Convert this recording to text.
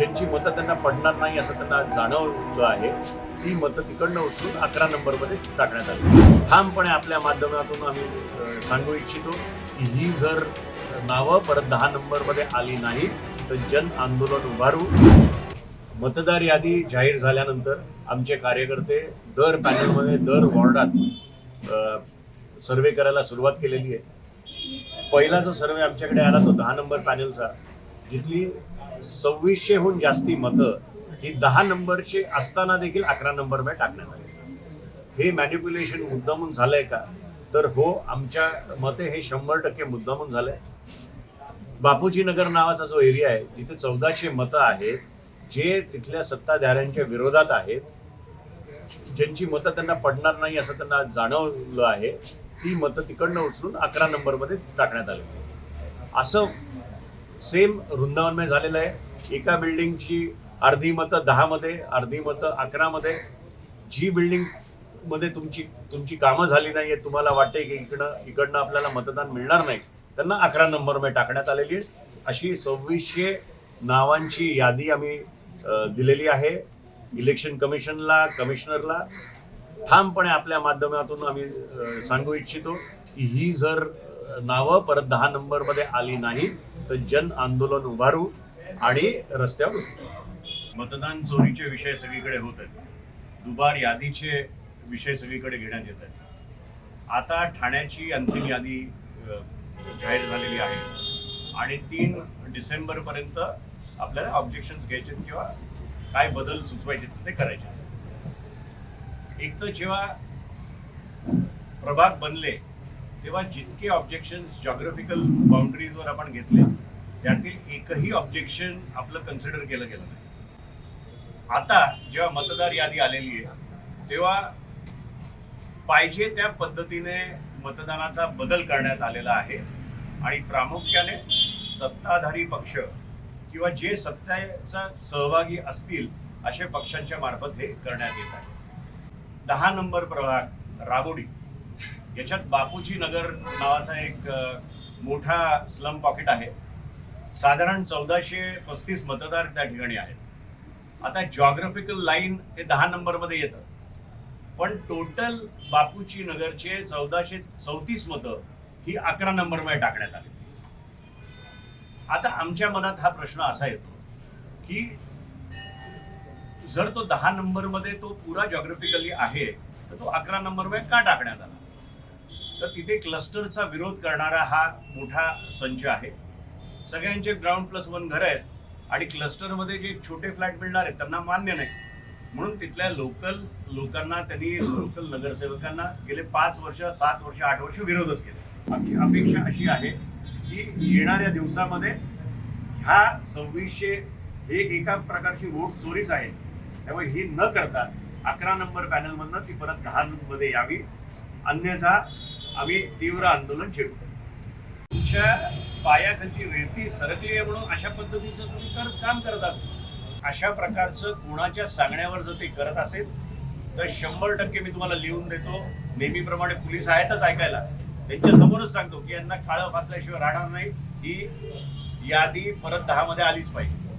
ज्यांची मतं त्यांना पडणार नाही असं त्यांना जाणवलं आहे ती मतं तिकडनं उचलून अकरा नंबरमध्ये टाकण्यात आली. ठामपणे आपल्या माध्यमातून आम्ही सांगू इच्छितो की ही जर नावं परत दहा नंबरमध्ये आली नाही तर जन आंदोलन उभारू. मतदार यादी जाहीर झाल्यानंतर आमचे कार्यकर्ते दर पॅनलमध्ये दर वॉर्डात सर्वे करायला सुरुवात केलेली आहे. पहिला जो सर्वे आमच्याकडे आला तो दहा नंबर पॅनलचा. जिथली सव्वीसशेहून जास्ती मतं ही दहा नंबरची असताना देखील अकरा नंबरमध्ये टाकण्यात आली. हे मॅन्युप्युलेशन मुद्दामून झालंय का? तर हो आमच्या मते हे शंभर टक्के मुद्दामून झालंय. बापूजी नगर नावाचा जो एरिया आहे तिथे चौदाशे मतं आहेत जे तिथल्या सत्ताधाऱ्यांच्या विरोधात आहेत ज्यांची मतं त्यांना पडणार नाही असं त्यांना जाणवलं आहे ती मतं तिकडनं उचलून अकरा नंबरमध्ये टाकण्यात आले. असं सेम वृंदावनमध्ये झालेलं आहे. एका बिल्डिंगची अर्धी मतं दहामध्ये अर्धी मतं अकरामध्ये. जी बिल्डिंगमध्ये तुमची तुमची कामं झाली नाही आहेत तुम्हाला वाटते की इकडं इकडनं आपल्याला मतदान मिळणार नाही त्यांना अकरा नंबरमध्ये टाकण्यात आलेली आहे. अशी सव्वीसशे नावांची यादी आम्ही दिलेली आहे. इलेक्शन कमिशनला कमिशनरला. ठामपणे आपल्या माध्यमातून आम्ही सांगू इच्छितो की ही जर नावं परत दहा नंबरमध्ये आली नाही तर जन आंदोलन उभारू आणि रस्त्यावर मतदान चोरीचे विषय सगळीकडे होत आहेत. दुबार यादीचे विषय सगळीकडे घेण्यात येत आहेत. आता ठाण्याची अंतिम यादी जाहीर झालेली आहे. आणि तीन डिसेंबरपर्यंत आपल्याला ऑब्जेक्शन घ्यायचे किंवा काय बदल सुचवायचे ते करायचे एक तर जेव्हा प्रभाग बनले तेव्हा जितके ऑब्जेक्शन जॉग्राफिकल बाउंड्रीजवर आपण घेतले त्यातील एकही ऑब्जेक्शन आपलं कन्सिडर केलं गेलं नाही. आता जेव्हा मतदार यादी आलेली आहे तेव्हा पाहिजे त्या पद्धतीने मतदानाचा बदल करण्यात आलेला आहे आणि प्रामुख्याने सत्ताधारी पक्ष किंवा जे सत्तेचा सहभागी असतील अशा पक्षांच्या मार्फत हे करण्यात येत आहे. दहा नंबर प्रभाग राबोडी. याच्यात बापूजी नगर नावाचा एक मोठा स्लम पॉकेट आहे. साधारण चौदाशे पस्तीस मतदार त्या ठिकाणी आहेत. आता जॉग्राफिकल लाईन ते दहा नंबरमध्ये येतं. पण टोटल बापूजी नगरचे चौदाशे चौतीस मतं ही अकरा नंबरमध्ये टाकण्यात आली. आता आमच्या मनात हा प्रश्न असा येतो की जर तो दहा नंबरमध्ये तो पुरा जॉग्राफिकली आहे तर तो अकरा नंबरमध्ये का टाकण्यात आला? तर तिथे क्लस्टरचा विरोध करणारा हा मोठा संच आहे. सगळ्यांचे ग्राउंड प्लस वन घर आहेत आणि क्लस्टरमध्ये जे छोटे फ्लॅट मिळणार आहेत त्यांना मान्य नाही. म्हणून तिथल्या लोकल लोकांना त्यांनी लोकल नगरसेवकांना गेले पाच वर्ष सात वर्ष आठ वर्ष विरोधच केले. आमची अपेक्षा अशी आहे की येणाऱ्या दिवसामध्ये ह्या सव्वीसशे हे एका प्रकारची वोट चोरीच आहे. त्यामुळे ही न करता अकरा नंबर पॅनलमधनं ती परत दहा मध्ये यावी. अन्यथा आम्ही तीव्र आंदोलन छेडतो तुमच्या पायाखालची रेती सरकली आहे म्हणून अशा पद्धतीचं तुम्ही कर काम करत आहात. अशा प्रकारचं कोणाच्या सांगण्यावर जर ते करत असेल तर शंभर टक्के मी तुम्हाला लिहून देतो. नेहमीप्रमाणे पोलीस आहेतच ऐकायला. त्यांच्या समोरच सांगतो की यांना काळं फासल्याशिवाय राहणार नाही. ही यादी परत दहा मध्ये आलीच पाहिजे.